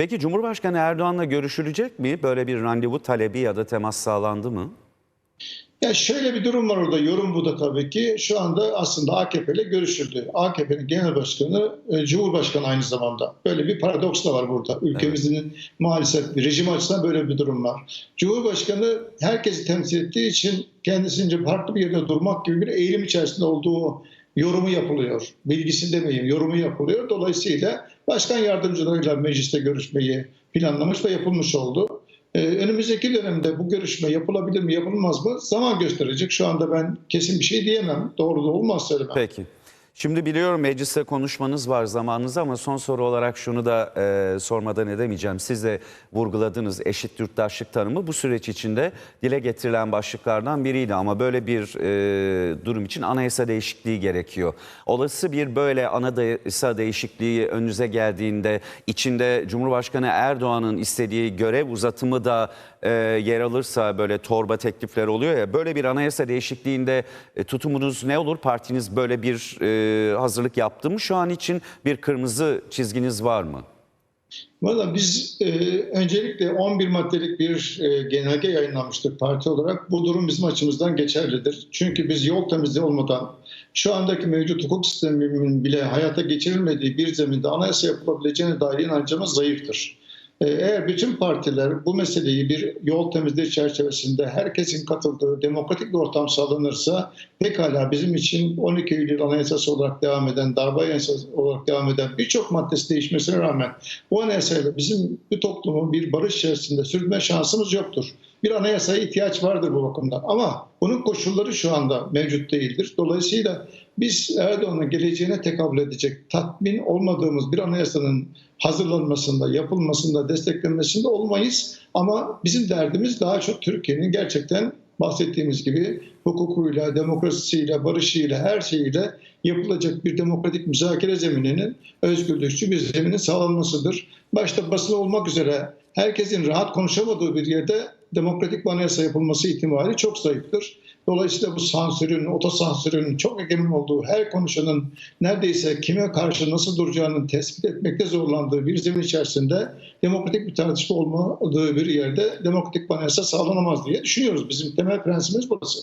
Peki Cumhurbaşkanı Erdoğan'la görüşülecek mi? Böyle bir randevu talebi ya da temas sağlandı mı? Ya şöyle bir durum var orada, yorum bu da tabii ki. Şu anda aslında AKP ile görüşüldü. AKP'nin genel başkanı, e, Cumhurbaşkanı aynı zamanda. Böyle bir paradoks da var burada. Ülkemizin maalesef rejim açısından böyle bir durum var. Cumhurbaşkanı herkesi temsil ettiği için kendisince farklı bir yerde durmak gibi bir eğilim içerisinde olduğu yorumu yapılıyor. Bilgisi demeyeyim, yorumu yapılıyor. Dolayısıyla başkan yardımcılarıyla mecliste görüşmeyi planlamış ve yapılmış oldu. Ee, önümüzdeki dönemde bu görüşme yapılabilir mi yapılmaz mı zaman gösterecek. Şu anda ben kesin bir şey diyemem. Doğru da olmaz söylemem. Peki. Şimdi biliyorum mecliste konuşmanız var zamanınız ama son soru olarak şunu da e, sormadan edemeyeceğim. Siz de vurguladınız eşit yurttaşlık tanımı bu süreç içinde dile getirilen başlıklardan biriydi. Ama böyle bir e, durum için anayasa değişikliği gerekiyor. Olası bir böyle anayasa değişikliği önünüze geldiğinde içinde Cumhurbaşkanı Erdoğan'ın istediği görev uzatımı da e, yer alırsa böyle torba teklifler oluyor ya böyle bir anayasa değişikliğinde e, tutumunuz ne olur? Partiniz böyle bir e, hazırlık yaptı mı? Şu an için bir kırmızı çizginiz var mı? Valla biz e, öncelikle 11 maddelik bir e, genelge yayınlamıştık parti olarak. Bu durum bizim açımızdan geçerlidir. Çünkü biz yol temizliği olmadan şu andaki mevcut hukuk sisteminin bile hayata geçirilmediği bir zeminde anayasa yapılabileceğine dair inancımız zayıftır. E, Eğer bütün partiler bu meseleyi bir yol temizliği çerçevesinde herkesin katıldığı demokratik bir ortam sağlanırsa pekala bizim için 12 Eylül Anayasası olarak devam eden, darbe anayasası olarak devam eden birçok maddesi değişmesine rağmen bu anayasayla bizim bir toplumun bir barış içerisinde sürme şansımız yoktur. Bir anayasaya ihtiyaç vardır bu bakımdan ama bunun koşulları şu anda mevcut değildir. Dolayısıyla biz Erdoğan'ın geleceğine tekabül edecek tatmin olmadığımız bir anayasanın hazırlanmasında, yapılmasında, desteklenmesinde olmayız. Ama bizim derdimiz daha çok Türkiye'nin gerçekten bahsettiğimiz gibi hukukuyla, demokrasisiyle, barışıyla, her şeyiyle yapılacak bir demokratik müzakere zemininin özgürlükçü bir zeminin sağlanmasıdır. Başta basın olmak üzere herkesin rahat konuşamadığı bir yerde demokratik bir anayasa yapılması ihtimali çok zayıftır. Dolayısıyla bu sansürün, otosansürün çok egemen olduğu her konuşanın neredeyse kime karşı nasıl duracağını tespit etmekte zorlandığı bir zemin içerisinde demokratik bir tartışma olmadığı bir yerde demokratik bir anayasa sağlanamaz diye düşünüyoruz. Bizim temel prensibimiz burası.